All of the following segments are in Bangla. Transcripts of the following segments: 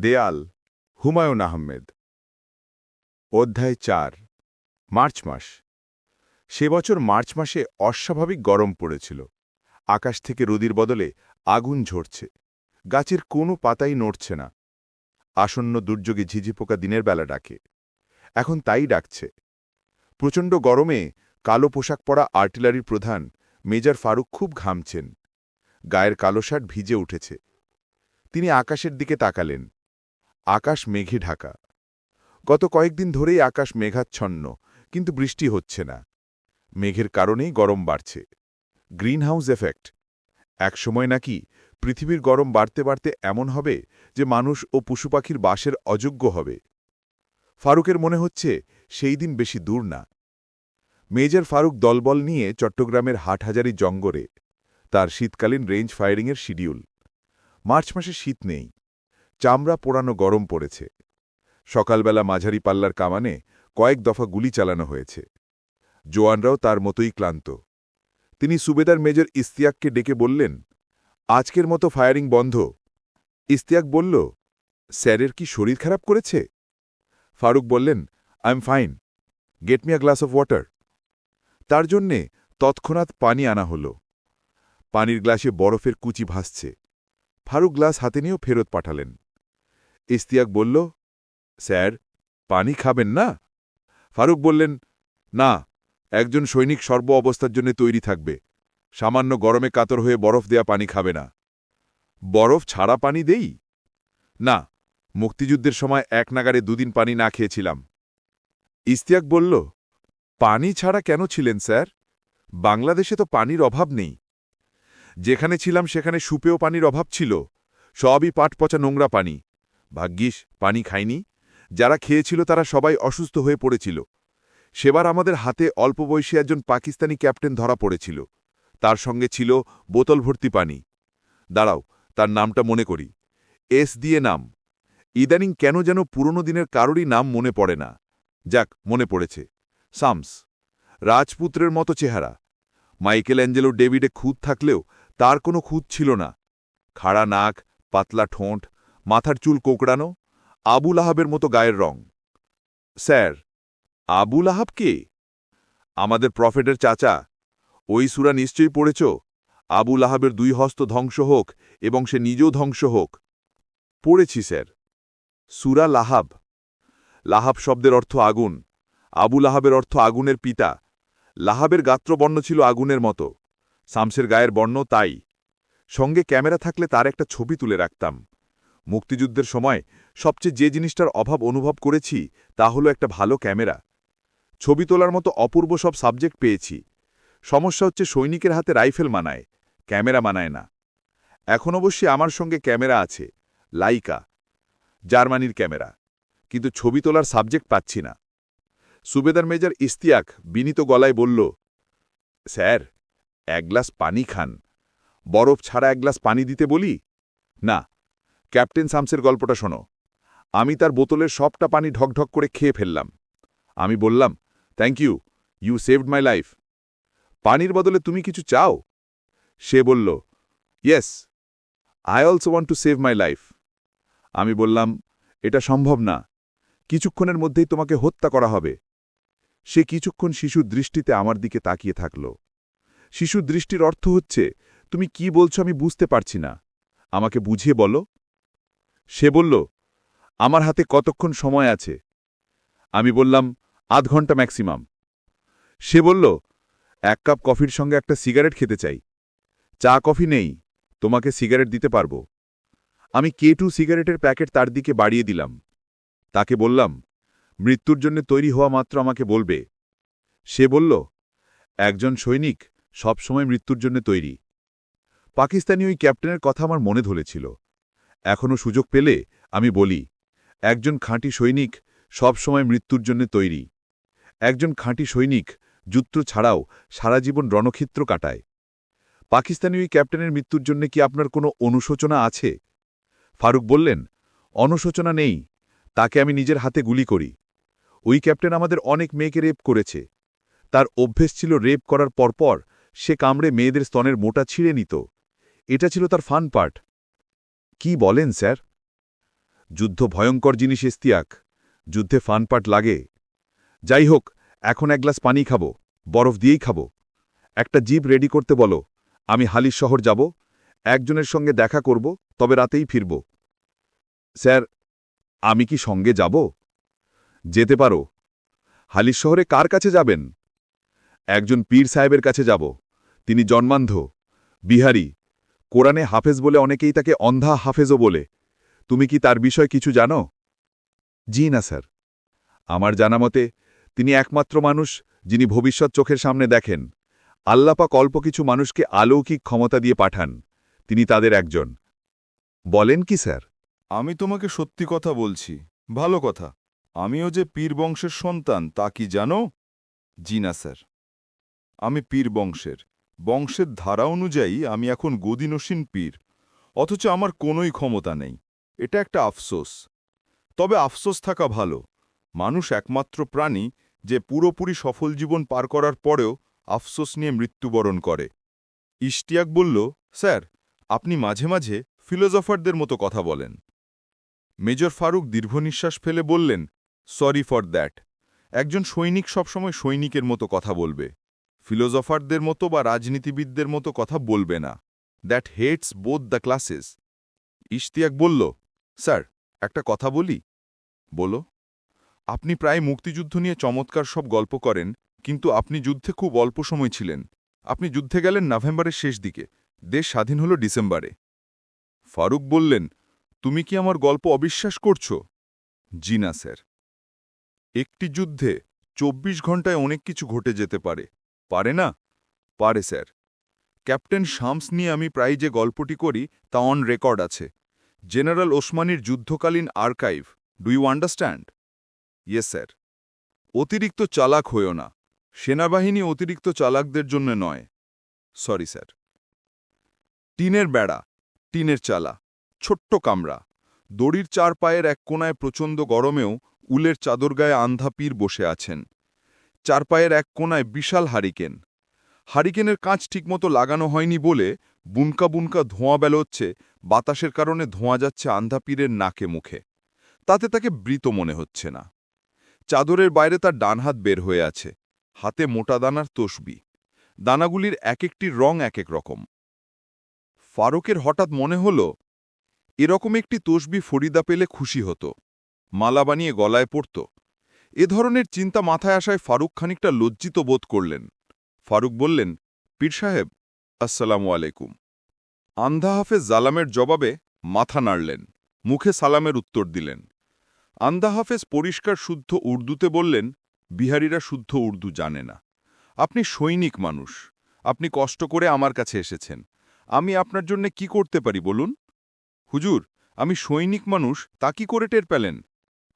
দেয়াল, হুমায়ুন আহমেদ। অধ্যায় চার, মার্চ মাস। সে বছর মার্চ মাসে অস্বাভাবিক গরম পড়েছিল। আকাশ থেকে রুদির বদলে আগুন ঝরছে। গাছের কোনো পাতাই নড়ছে না। আসন্ন দুর্যোগে ঝিঝিপোকা দিনের বেলা ডাকে। এখন তাই ডাকছে। প্রচণ্ড গরমে কালো পোশাক পরা আর্টিলারির প্রধান মেজর ফারুক খুব ঘামছেন। গায়ের কালো শার্ট ভিজে উঠেছে। তিনি আকাশের দিকে তাকালেন। আকাশ মেঘে ঢাকা। গত কয়েকদিন ধরেই আকাশ মেঘাচ্ছন্ন, কিন্তু বৃষ্টি হচ্ছে না। মেঘের কারণেই গরম বাড়ছে। Greenhouse effect. একসময় নাকি পৃথিবীর গরম বাড়তে বাড়তে এমন হবে যে মানুষ ও পশুপাখির বাসের অযোগ্য হবে। ফারুকের মনে হচ্ছে সেই দিন বেশি দূর না। মেজর ফারুক দলবল নিয়ে চট্টগ্রামের হাটহাজারি জঙ্গরে তার শীতকালীন রেঞ্জ ফায়ারিংয়ের শিডিউল। মার্চ মাসে শীত নেই। চামড়া পোড়ানো গরম পড়েছে। সকালবেলা মাঝারি পাল্লার কামানে কয়েক দফা গুলি চালানো হয়েছে। জোয়ানরাও তার মতোই ক্লান্ত। তিনি সুবেদার মেজর ইস্তিয়াককে ডেকে বললেন, আজকের মতো ফায়ারিং বন্ধ। ইস্তিয়াক বলল, স্যারের কি শরীর খারাপ করেছে? ফারুক বললেন I am fine get me a glass of water তার জন্যে তৎক্ষণাৎ পানি আনা হল। পানির গ্লাসে বরফের কুচি ভাসছে। ফারুক গ্লাস হাতে নিয়েও ফেরত পাঠালেন। ইস্তিয়াক বলল, স্যার, পানি খাবেন না? ফারুক বললেন, না, একজন সৈনিক সর্ব অবস্থার জন্য তৈরি থাকবে। সামান্য গরমে কাতর হয়ে বরফ দেয়া পানি খাবে না। বরফ ছাড়া পানি দেই? না, মুক্তিযুদ্ধের সময় এক নাগারে দুদিন পানি না খেয়েছিলাম। ইস্তিয়াক বলল, পানি ছাড়া কেন ছিলেন, স্যার? বাংলাদেশে তো পানির অভাব নেই। যেখানে ছিলাম সেখানে সুপেও পানির অভাব ছিল। সবই পাট পচা নোংরা পানি। ভাগ্যিস, পানি খায়নি। যারা খেয়েছিল তারা সবাই অসুস্থ হয়ে পড়েছিল। সেবার আমাদের হাতে অল্প বয়সী একজন পাকিস্তানি ক্যাপ্টেন ধরা পড়েছিল। তার সঙ্গে ছিল বোতল ভর্তি পানি। দাঁড়াও, তার নামটা মনে করি। এস দিয়ে নাম। ইদানিং কেন যেন পুরনো দিনের কারোরই নাম মনে পড়ে না। যাক, মনে পড়েছে। সামস। রাজপুত্রের মতো চেহারা। মাইকেল অ্যাঞ্জেলো ডেভিডে খুঁত থাকলেও তার কোনো খুঁত ছিল না। খাড়া নাক, পাতলা ঠোঁট মাথার চুল কোকড়ানো আবুল আহাবের মতো গায়ের রং। স্যার আবুল আহাব কে? আমাদের প্রফেটের চাচা। ওই সুরা নিশ্চয়ই পড়েছ? আবুল আহাবের দুই হস্ত ধ্বংস হোক এবং সে নিজেও ধ্বংস হোক। পড়েছি, স্যার। সুরা লাহাব। লাহাব শব্দের অর্থ আগুন। আবুল আহাবের অর্থ আগুনের পিতা। লাহাবের গাত্রবর্ণ ছিল আগুনের মতো। শামসের গায়ের বর্ণ তাই। সঙ্গে ক্যামেরা থাকলে তার একটা ছবি তুলে রাখতাম। মুক্তিযুদ্ধের সময় সবচেয়ে যে জিনিসটার অভাব অনুভব করেছি তা হলো একটা ভালো ক্যামেরা। ছবি তোলার মতো অপূর্ব সব সাবজেক্ট পেয়েছি। সমস্যা হচ্ছে সৈনিকের হাতে রাইফেল মানায়, ক্যামেরা মানায় না। এখন অবশ্যই আমার সঙ্গে ক্যামেরা আছে, লাইকা, জার্মানির ক্যামেরা। কিন্তু ছবি তোলার সাবজেক্ট পাচ্ছি না। সুবেদার মেজর ইস্তিয়াক বিনীত গলায় বলল, স্যার, এক গ্লাস পানি খান। বরফ ছাড়া এক গ্লাস পানি দিতে বলি? না ক্যাপ্টেন সামসের গল্পটা শোনো। আমি তার বোতলের সবটা পানি ঢকঢক করে খেয়ে ফেললাম। আমি বললাম thank you you saved my life পানির বদলে তুমি কিছু চাও? সে বলল yes I also want to save my life আমি বললাম, এটা সম্ভব না। কিছুক্ষণের মধ্যেই তোমাকে হত্যা করা হবে। সে কিছুক্ষণ শিশুর দৃষ্টিতে আমার দিকে তাকিয়ে থাকল। শিশুর দৃষ্টির অর্থ হচ্ছে, তুমি কি বলছো আমি বুঝতে পারছি না। আমাকে বুঝিয়ে বলো। সে বলল, আমার হাতে কতক্ষণ সময় আছে? আমি বললাম, আধ ঘণ্টা ম্যাক্সিমাম। সে বলল, এক কাপ কফির সঙ্গে একটা সিগারেট খেতে চাই। চা, কফি নেই, তোমাকে সিগারেট দিতে পারব। আমি কে টু সিগারেটের প্যাকেট তার দিকে বাড়িয়ে দিলাম। তাকে বললাম, মৃত্যুর জন্য তৈরি হওয়া মাত্র আমাকে বলবে। সে বলল, একজন সৈনিক সবসময় মৃত্যুর জন্য তৈরি। পাকিস্তানি ওই ক্যাপ্টেনের কথা আমার মনে ধরেছিল। এখনও সুযোগ পেলে আমি বলি, একজন খাঁটি সৈনিক সবসময় মৃত্যুর জন্য তৈরি। একজন খাঁটি সৈনিক যুদ্ধ ছাড়াও সারা জীবন রণক্ষেত্র কাটায়। পাকিস্তানি ওই ক্যাপ্টেনের মৃত্যুর জন্য কি আপনার কোনো অনুশোচনা আছে? ফারুক বললেন, অনুশোচনা নেই, তাকে আমি নিজের হাতে গুলি করি। ওই ক্যাপ্টেন আমাদের অনেক মেয়েকে রেপ করেছে। তার অভ্যেস ছিল রেপ করার পরপর সে কামড়ে মেয়েদের স্তনের মোটা ছিঁড়ে নিত। এটা ছিল তার ফান পার্ট। কি বলেন, স্যার? যুদ্ধ ভয়ঙ্কর জিনিস ইস্তিয়াক যুদ্ধে ফানপাট লাগে। যাই হোক, এখন এক গ্লাস পানি খাব, বরফ দিয়েই খাব। একটা জিপ রেডি করতে বলো, আমি হালির শহর যাব, একজনের সঙ্গে দেখা করব, তবে রাতেই ফিরব। স্যার, আমি কি সঙ্গে যাব? যেতে পারো। হালির শহরে কার কাছে যাবেন? একজন পীর সাহেবের কাছে যাব। তিনি জন্মান্ধ, বিহারি। কোরআনে হাফেজ বলে অনেকেই তাকে অন্ধা হাফেজও বলে। তুমি কি তার বিষয় কিছু জানো? জি না, স্যার। আমার জানা মতে, তিনি একমাত্র মানুষ যিনি ভবিষ্যৎ চোখের সামনে দেখেন। আল্লাপাক অল্প কিছু মানুষকে আলৌকিক ক্ষমতা দিয়ে পাঠান। তিনি তাদের একজন। বলেন কি, স্যার? আমি তোমাকে সত্যি কথা বলছি। ভালো কথা। আমিও যে পীর বংশের সন্তান, তা কি জানো? জি না, স্যার। আমি পীর বংশের। বংশের ধারা অনুযায়ী আমি এখন গদিনসীন পীর, অথচ আমার কোনোই ক্ষমতা নেই। এটা একটা আফসোস। তবে আফসোস থাকা ভালো। মানুষ একমাত্র প্রাণী যে পুরোপুরি সফল জীবন পার করার পরেও আফসোস নিয়ে মৃত্যুবরণ করে। ইশতিয়াক বলল, স্যার, আপনি মাঝে মাঝে ফিলোজফারদের মতো কথা বলেন। মেজর ফারুক দীর্ঘ নিঃশ্বাস ফেলে বললেন, সরি ফর দ্যাট। একজন সৈনিক সবসময় সৈনিকের মতো কথা বলবে। ফিলোজফারদের মতো বা রাজনীতিবিদদের মতো কথা বলবে না। That hates both the classes Ishtiaq বলল, স্যার, একটা কথা বলি? বলো, আপনি প্রায় মুক্তিযুদ্ধ নিয়ে চমৎকার সব গল্প করেন, কিন্তু আপনি যুদ্ধে খুব অল্প সময় ছিলেন। আপনি যুদ্ধে গেলেন নভেম্বরের শেষ দিকে, দেশ স্বাধীন হল ডিসেম্বরে। ফারুক বললেন, তুমি কি আমার গল্প অবিশ্বাস করছ? জি না, স্যার। একটি যুদ্ধে ২৪ ঘন্টায় অনেক কিছু ঘটে যেতে পারে। পারে না? পারে, স্যার। ক্যাপ্টেন শামস নিয়ে আমি প্রায় যে গল্পটি করি, তা অন রেকর্ড আছে। জেনারেল ওসমানীর যুদ্ধকালীন archive do you understand yes sir. অতিরিক্ত চালাক হইও না। সেনাবাহিনী অতিরিক্ত চালাকদের জন্য নয়। Sorry sir. টিনের বেড়া, টিনের চালা, ছোট্ট কামরা। দড়ির চার পায়ের এক কোনায় প্রচণ্ড গরমেও উলের চাদর গায়ে আন্ধা পীর বসে আছেন। চার পায়ের এক কোনায় বিশাল হারিকেন। হারিকেনের কাঁচ ঠিকমতো লাগানো হয়নি বলে বুনকা বুনকা ধোঁয়া বেলোচ্ছে বাতাসের কারণে ধোঁয়া যাচ্ছে আন্ধা পীরের নাকে মুখে। তাতে তাকে বৃত মনে হচ্ছে না। চাদরের বাইরে তার ডান হাত বের হয়ে আছে। হাতে মোটা দানার তসবি। দানাগুলির এক একটির রং এক এক রকম। ফারুকের হঠাৎ মনে হল, এরকম একটি তসবি ফরিদা পেলে খুশি হতো। মালা বানিয়ে গলায় পড়ত এ ধরনের চিন্তা মাথায় আসায় ফারুক খানিকটা লজ্জিত বোধ করলেন। ফারুক বললেন, পীর সাহেব, আসসালামু আলাইকুম। আন্ধা হাফেজ জালামের জবাবে মাথা নাড়লেন, মুখে সালামের উত্তর দিলেন। আন্দা হাফেজ পরিষ্কার শুদ্ধ উর্দুতে বললেন, বিহারীরা শুদ্ধ উর্দু জানে না। আপনি সৈনিক মানুষ। আপনি কষ্ট করে আমার কাছে এসেছেন। আমি আপনার জন্য কি করতে পারি বলুন? হুজুর, আমি সৈনিক মানুষ, তা কি করে টের পেলেন?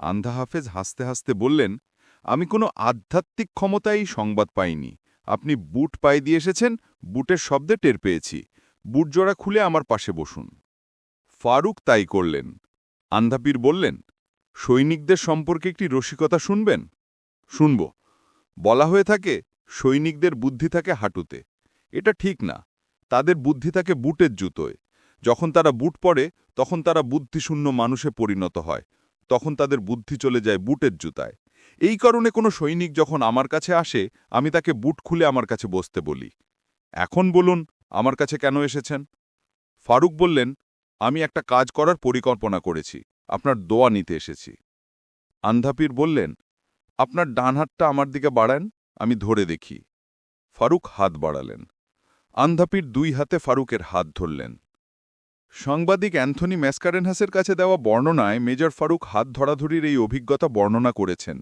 আন্ধা হাফেজ হাসতে হাসতে বললেন, আমি কোনো আধ্যাত্মিক ক্ষমতাই সংবাদ পাইনি। আপনি বুট পায়ে দিয়ে এসেছেন, বুটের শব্দে টের পেয়েছি। বুট জোড়া খুলে আমার পাশে বসুন। ফারুক তাই করলেন। আন্ধাপীর বললেন, সৈনিকদের সম্পর্কে একটি রসিকতা শুনবেন? শুনব। বলা হয়ে থাকে, সৈনিকদের বুদ্ধি থাকে হাঁটুতে। এটা ঠিক না। তাদের বুদ্ধি থাকে বুটের জুতোয়। যখন তারা বুট পরে তখন তারা বুদ্ধিশূন্য মানুষে পরিণত হয়। তখন তাদের বুদ্ধি চলে যায় বুটের জুতায়। এই কারণে কোনো সৈনিক যখন আমার কাছে আসে, আমি তাকে বুট খুলে আমার কাছে বসতে বলি। এখন বলুন, আমার কাছে কেন এসেছেন? ফারুক বললেন, আমি একটা কাজ করার পরিকল্পনা করেছি, আপনার দোয়া নিতে এসেছি। আন্ধাপীর বললেন, আপনার ডান হাতটা আমার দিকে বাড়ান, আমি ধরে দেখি। ফারুক হাত বাড়ালেন। আন্ধাপীর দুই হাতে ফারুকের হাত ধরলেন। সাংবাদিক অ্যান্থনি ম্যাসকারেনহাসের কাছে দেওয়া বর্ণনায় মেজর ফারুক হাত ধরাধরির এই অভিজ্ঞতা বর্ণনা করেছেন।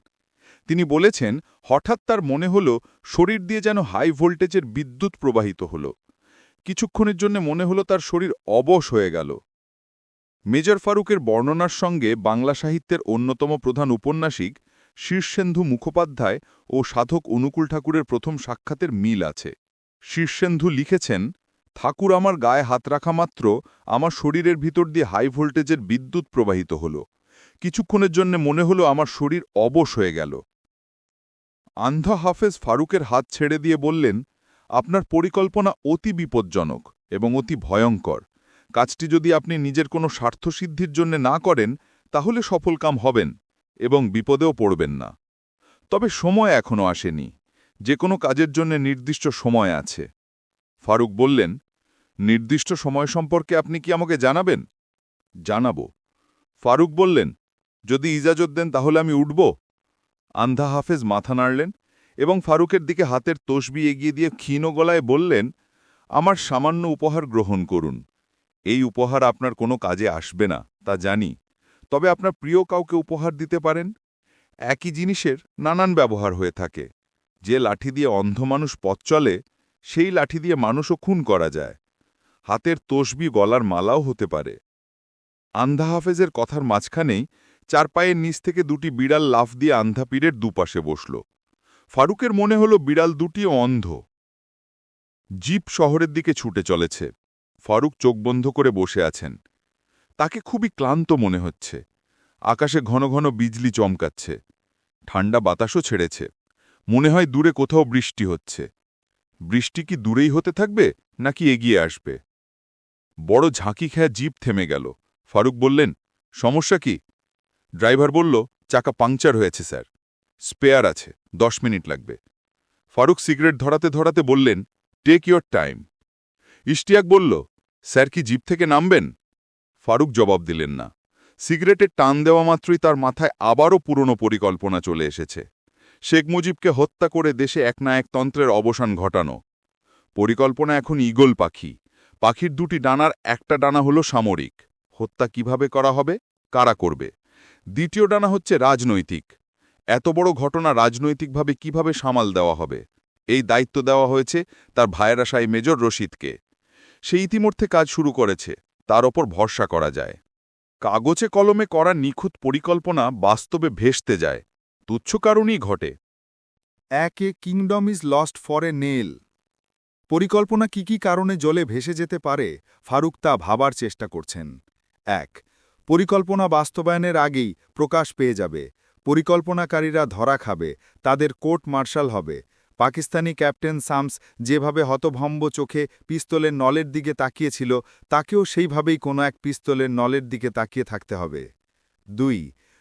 তিনি বলেছেন, হঠাৎ তার মনে হল, শরীর দিয়ে যেন হাই ভোল্টেজের বিদ্যুৎ প্রবাহিত হল। কিছুক্ষণের জন্য মনে হলো তার শরীর অবশ হয়ে গেল। মেজর ফারুকের বর্ণনার সঙ্গে বাংলা সাহিত্যের অন্যতম প্রধান উপন্যাসিক শীর্ষেন্ধু মুখোপাধ্যায় ও সাধক অনুকূল ঠাকুরের প্রথম সাক্ষাতের মিল আছে। শীর্ষেন্ধু লিখেছেন ঠাকুর আমার গায়ে হাত রাখা মাত্র আমার শরীরের ভিতর দিয়ে হাই ভোল্টেজের বিদ্যুৎ প্রবাহিত হল। কিছুক্ষণের জন্য মনে হলো আমার শরীর অবশ হয়ে গেল। আন্ধা হাফেজ ফারুকের হাত ছেড়ে দিয়ে বললেন, আপনার পরিকল্পনা অতি বিপজ্জনক এবং অতি ভয়ঙ্কর। কাজটি যদি আপনি নিজের কোনো স্বার্থসিদ্ধির জন্য না করেন, তাহলে সফল কাম হবেন এবং বিপদেও পড়বেন না। তবে সময় এখনও আসেনি। যে কোনো কাজের জন্য নির্দিষ্ট সময় আছে। ফারুক বললেন নির্দিষ্ট সময় সম্পর্কে আপনি কি আমাকে জানাবেন? জানাব। ফারুক বললেন, যদি ইজাজত দেন তাহলে আমি উঠব। আন্ধা হাফেজ মাথা নাড়লেন এবং ফারুকের দিকে হাতের তসবি এগিয়ে দিয়ে ক্ষীণ গলায় বললেন, আমার সামান্য উপহার গ্রহণ করুন। এই উপহার আপনার কোনো কাজে আসবে না, তা জানি। তবে আপনার প্রিয় কাউকে উপহার দিতে পারেন? একই জিনিসের নানান ব্যবহার হয়ে থাকে। যে লাঠি দিয়ে অন্ধ মানুষ পথ চলে, সেই লাঠি দিয়ে মানুষও খুন করা যায়। হাতের তসবি গলার মালাও হতে পারে। আন্ধা হাফেজের কথার মাঝখানেই চার পায়ের নিচ থেকে দুটি বিড়াল লাফ দিয়ে আন্ধা পীরের দুপাশে বসল। ফারুকের মনে হল বিড়াল দুটিও অন্ধ। জিপ শহরের দিকে ছুটে চলেছে। ফারুক চোখ বন্ধ করে বসে আছেন। তাকে খুবই ক্লান্ত মনে হচ্ছে। আকাশে ঘন ঘন বিজলি চমকাচ্ছে। ঠান্ডা বাতাসও ছেড়েছে। মনে হয় দূরে কোথাও বৃষ্টি হচ্ছে। বৃষ্টি কি দূরেই হতে থাকবে নাকি এগিয়ে আসবে? বড় ঝাঁকি খেয়া জিপ থেমে গেল। ফারুক বললেন, সমস্যা কি? ড্রাইভার বলল, চাকা পাংচার হয়েছে, স্যার। স্পেয়ার আছে, দশ মিনিট লাগবে। ফারুক সিগারেট ধরাতে ধরাতে বললেন, টেক ইয়োর টাইম। ইশতিয়াক বলল, স্যার কি জিপ থেকে নামবেন? ফারুক জবাব দিলেন না। সিগারেটের টান দেওয়া মাত্রই তার মাথায় আবারও পুরনো পরিকল্পনা চলে এসেছে। শেখ মুজিবকে হত্যা করে দেশে এক না এক তন্ত্রের অবসান ঘটানো। পরিকল্পনা এখন ঈগল পাখি। পাখির দুটি ডানার একটা ডানা হল সামরিক। হত্যা কীভাবে করা হবে? কারা করবে? দ্বিতীয় ডানা হচ্ছে রাজনৈতিক। এত বড় ঘটনা রাজনৈতিকভাবে কীভাবে সামাল দেওয়া হবে? এই দায়িত্ব দেওয়া হয়েছে তার ভাইয়েরা সাই মেজর রশিদকে। সে ইতিমধ্যে কাজ শুরু করেছে, তার ওপর ভরসা করা যায়। কাগজে কলমে করা নিখুঁত পরিকল্পনা বাস্তবে ভেসতে যায়। তুচ্ছ কারণেই ঘটে। এক kingdom is lost for a nail. পরিকল্পনা কি কি কারণে জলে ভেসে যেতে পারে, ফারুক তা ভাবার চেষ্টা করছেন। এক, পরিকল্পনা বাস্তবায়নের আগেই প্রকাশ পেয়ে যাবে। পরিকল্পনাকারীরা ধরা খাবে, তাদের কোর্ট মার্শাল হবে। পাকিস্তানি ক্যাপ্টেন সামস যেভাবে হতভম্ব চোখে পিস্তলের নলের দিকে তাকিয়েছিল, তাকেও সেইভাবেই কোনো এক পিস্তলের নলের দিকে তাকিয়ে থাকতে হবে। দুই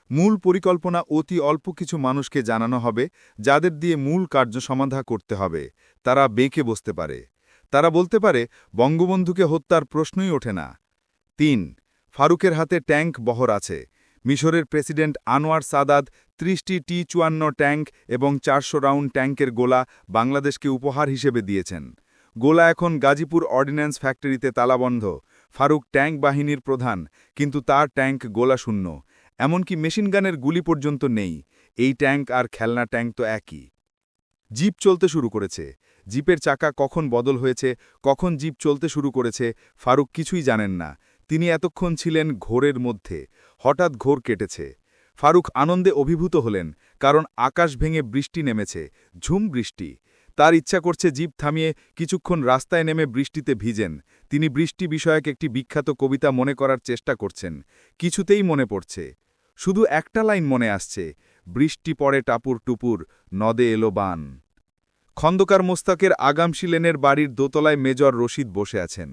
মূল পরিকল্পনা অতি অল্প কিছু মানুষকে জানানো হবে, যাদের দিয়ে মূল কার্য সমাধা করতে হবে। তারা বেঁকে বসতে পারে। তারা বলতে পারে, বঙ্গবন্ধুকে হত্যার প্রশ্নই ওঠে না। তিন, ফারুকের হাতে ট্যাঙ্ক বহর আছে। মিশরের প্রেসিডেন্ট আনোয়ার সাদাত ত্রিশটি টি চুয়ান্ন ট্যাঙ্ক এবং চারশো রাউন্ড ট্যাঙ্কের গোলা বাংলাদেশকে উপহার হিসেবে দিয়েছেন। গোলা এখন গাজীপুর অর্ডিন্যান্স ফ্যাক্টরিতে তালাবন্ধ। ফারুক ট্যাঙ্ক বাহিনীর প্রধান, কিন্তু তার ট্যাঙ্ক গোলা শূন্য। এমনকি মেশিনগানের গুলি পর্যন্ত নেই। এই ট্যাঙ্ক আর খেলনা ট্যাঙ্ক তো একই। জিপ চলতে শুরু করেছে। জিপের চাকা কখন বদল হয়েছে, কখন জিপ চলতে শুরু করেছে, ফারুক কিছুই জানেন না। তিনি এতক্ষণ ছিলেন ঘোরের মধ্যে। হঠাৎ ঘোর কেটেছে। ফারুক আনন্দে অভিভূত হলেন, কারণ আকাশ ভেঙে বৃষ্টি নেমেছে, ঝুম বৃষ্টি। তার ইচ্ছা করছে জিপ থামিয়ে কিছুক্ষণ রাস্তায় নেমে বৃষ্টিতে ভিজেন। তিনি বৃষ্টি বিষয়ক একটি বিখ্যাত কবিতা মনে করার চেষ্টা করছেন। কিছুতেই মনে পড়ছে। শুধু একটা লাইন মনে আসছে, বৃষ্টি পড়ে টাপুর টুপুর, নদে এলো বান। খন্দকার মোস্তাকের আগামশি লেনের বাড়ির দোতলায় মেজর রশিদ বসে আছেন।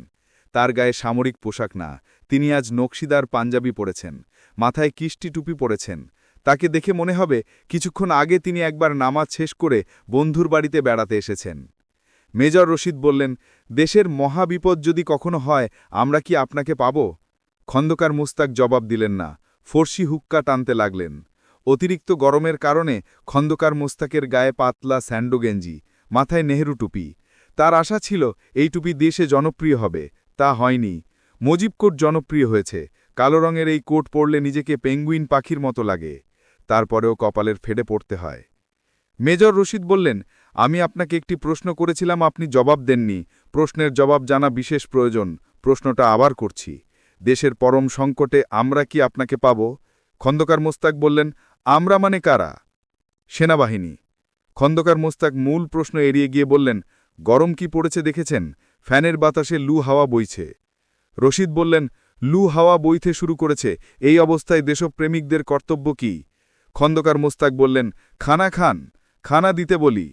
তার গায়ে সামরিক পোশাক না, তিনি আজ নকশিদার পাঞ্জাবি পরেছেন, মাথায় কিষ্টি টুপি পরেছেন। তাকে দেখে মনে হবে, কিছুক্ষণ আগে তিনি একবার নামাজ শেষ করে বন্ধুর বাড়িতে বেড়াতে এসেছেন। মেজর রশিদ বললেন, দেশের মহাবিপদ যদি কখনো হয়, আমরা কি আপনাকে পাব? খন্দকার মুস্তাক জবাব দিলেন না ফর্সি হুক্কা টানতে লাগলেন। অতিরিক্ত গরমের কারণে খন্দকার মুস্তাকের গায়ে পাতলা স্যান্ডো গেঞ্জি, মাথায় নেহরু টুপি। তার আশা ছিল এই টুপি দেশে জনপ্রিয় হবে। তা হয়নি। মজিব কোট জনপ্রিয় হয়েছে। কালো রঙের এই কোট পরলে নিজেকে পেঙ্গুইন পাখির মতো লাগে। তারপরেও কপালের ফেডে পড়তে হয়। মেজর রশিদ বললেন, আমি আপনাকে একটি প্রশ্ন করেছিলাম, আপনি জবাব দেননি। প্রশ্নের জবাব জানা বিশেষ প্রয়োজন। প্রশ্নটা আবার করছি। দেশের পরম সংকটে আমরা কি আপনাকে পাব? খন্দকার মোস্তাক বললেন, আমরা মানে কারা? সেনাবাহিনী। খন্দকার মোস্তাক মূল প্রশ্ন এড়িয়ে গিয়ে বললেন, গরম কি পড়েছে দেখেছেন? ফ্যানের বাতাসে লু হাওয়া বইছে। রশিদ বললেন, লু হাওয়া বইতে শুরু করেছে, এই অবস্থায় দেশপ্রেমিকদের কর্তব্য কি? খন্দকার মোস্তাক বললেন, খানা খান, খানা দিতে বলি।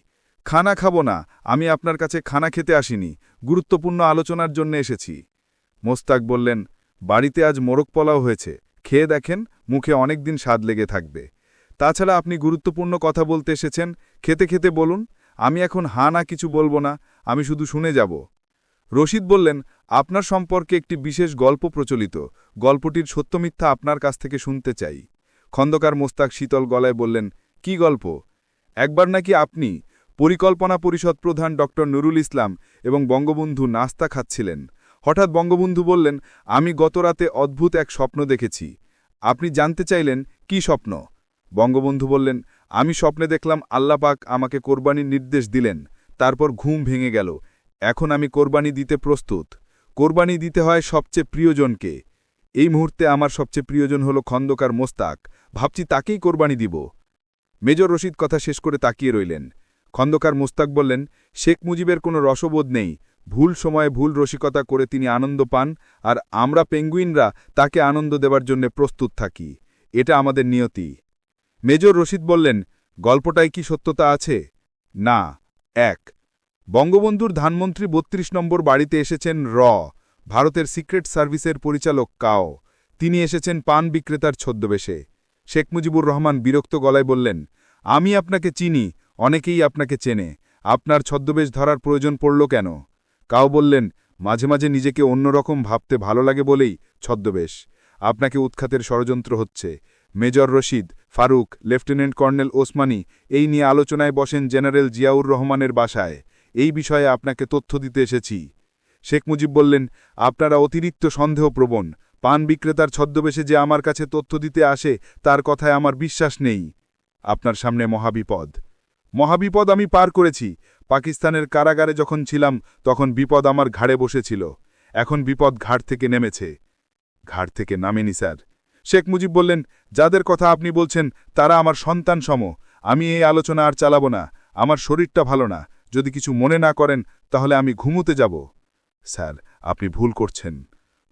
খানা খাব না, আমি আপনার কাছে খানা খেতে আসিনি, গুরুত্বপূর্ণ আলোচনার জন্য এসেছি। মোস্তাক বললেন বাড়িতে আজ মোরগ পোলাও হয়েছে। খেয়ে দেখেন, মুখে অনেক দিন স্বাদ লেগে থাকবে। তাছাড়া আপনি গুরুত্বপূর্ণ কথা বলতে এসেছেন, খেতে খেতে বলুন, আমি এখন হা না কিছু বলব না, আমি শুধু শুনে যাব। রশিদ বললেন, আপনার সম্পর্কে একটি বিশেষ গল্প প্রচলিত। গল্পটির সত্যমিথ্যা আপনার কাছ থেকে শুনতে চাই। খন্দকার মোস্তাক শীতল গলায় বললেন, কি গল্প? একবার নাকি আপনি পরিকল্পনা পরিষদ প্রধান ডক্টর নুরুল ইসলাম এবং বঙ্গবন্ধু নাস্তা খাচ্ছিলেন। হঠাৎ বঙ্গবন্ধু বললেন, আমি গতরাতে অদ্ভুত এক স্বপ্ন দেখেছি। আপনি জানতে চাইলেন, কি স্বপ্ন? বঙ্গবন্ধু বললেন, আমি স্বপ্নে দেখলাম আল্লাপাক আমাকে কোরবানির নির্দেশ দিলেন। তারপর ঘুম ভেঙে গেল। এখন আমি কোরবানি দিতে প্রস্তুত। কোরবানি দিতে হয় সবচেয়ে প্রিয়জনকে। এই মুহূর্তে আমার সবচেয়ে প্রিয়জন হল খন্দকার মোস্তাক। ভাবছি তাকেই কোরবানি দিব। মেজর রশিদ কথা শেষ করে তাকিয়ে রইলেন। খন্দকার মোস্তাক বললেন, শেখ মুজিবের কোনো রসবোধ নেই। ভুল সময়ে ভুল রসিকতা করে তিনি আনন্দ পান, আর আমরা পেঙ্গুইনরা তাকে আনন্দ দেবার জন্য প্রস্তুত থাকি। এটা আমাদের নিয়তি। মেজর রশিদ বললেন, গল্পটায় কি সত্যতা আছে? না। এক। বঙ্গবন্ধুর ধানমন্ত্রী বত্রিশ নম্বর বাড়িতে এসেছেন র। ভারতের সিক্রেট সার্ভিসের পরিচালক কাও। তিনি এসেছেন পান বিক্রেতার ছদ্মবেশে। শেখ মুজিবুর রহমান বিরক্ত গলায় বললেন, আমি আপনাকে চিনি, অনেকেই আপনাকে চেনে। আপনার ছদ্মবেশ ধরার প্রয়োজন পড়ল কেন? কাও বললেন, মাঝে মাঝে নিজেকে অন্যরকম ভাবতে ভালো লাগে বলেই ছদ্মবেশ। আপনাকে উৎখাতের ষড়যন্ত্র হচ্ছে। Major Rashid, Farooq, lieutenant colonel Osmani এই নিয়ে আলোচনায় বসেন জেনারেল জিয়াউর রহমানের বাসায়। এই বিষয়ে আপনাকে তথ্য দিতে এসেছি। শেখ মুজিব বললেন, আপনারা অতিরিক্ত সন্দেহপ্রবণ। পান বিক্রেতার ছদ্মবেশে যে আমার কাছে তথ্য দিতে আসে, তার কথায় আমার বিশ্বাস নেই। আপনার সামনে মহাবিপদ। মহাবিপদ আমি পার করেছি। পাকিস্তানের কারাগারে যখন ছিলাম, তখন বিপদ আমার ঘাড়ে বসেছিল। এখন বিপদ ঘাট থেকে নেমেছে। ঘাট থেকে নামেনি, স্যার। শেখ মুজিব বললেন, যাদের কথা আপনি বলছেন, তারা আমার সন্তান সম। আমি এই আলোচনা আর চালাব না। আমার শরীরটা ভালো না। যদি কিছু মনে না করেন, তাহলে আমি ঘুমুতে যাব। স্যার, আপনি ভুল করছেন।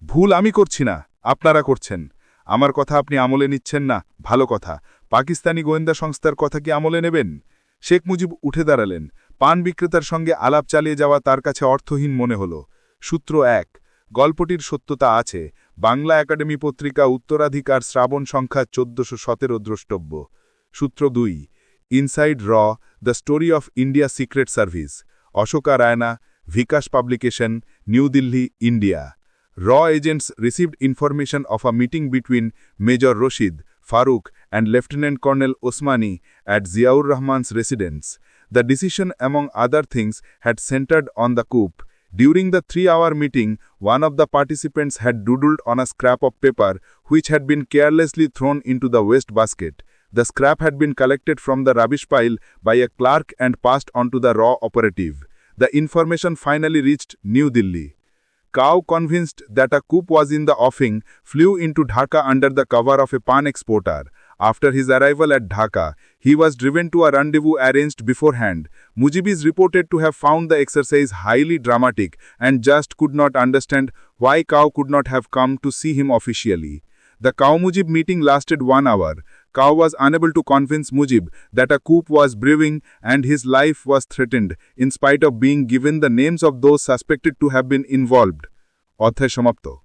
ভুল আমি করছি না, আপনারা করছেন। আমার কথা আপনি আমলে নিচ্ছেন না, ভালো কথা। পাকিস্তানি গোয়েন্দা সংস্থার কথা কি আমলে নেবেন? শেখ মুজিব উঠে দাঁড়ালেন। পান বিক্রেতার সঙ্গে আলাপ চালিয়ে যাওয়া তার কাছে অর্থহীন মনে হল। সূত্র এক, গল্পটির সত্যতা আছে। বাংলা একাডেমি পত্রিকা উত্তরাধিকার শ্রাবণ সংখ্যা চোদ্দশো সতেরো দ্রষ্টব্য। সূত্র দুই, ইনসাইড র, the story of India secret service. Ashoka Raina, Vikas publication, New Delhi, India. র agents received information of a meeting between major Rashid, Farooq, and lieutenant colonel Osmani at Ziaur Rahman's residence. The decision, among other things, had centered on the coup. During the three-hour meeting, one of the participants had doodled on a scrap of paper which had been carelessly thrown into the waste basket. The scrap had been collected from the rubbish pile by a clerk and passed on to the raw operative. The information finally reached New Delhi. Cow, convinced that a coup was in the offing, flew into Dhaka under the cover of a pan exporter. After his arrival at Dhaka, he was driven to a rendezvous arranged beforehand. Mujib is reported to have found the exercise highly dramatic and just could not understand why Cow could not have come to see him officially. The Cow Mujib meeting lasted one hour. Cow was unable to convince Mujib that a coup was brewing and his life was threatened, in spite of being given the names of those suspected to have been involved. অধ্যায় সমাপ্ত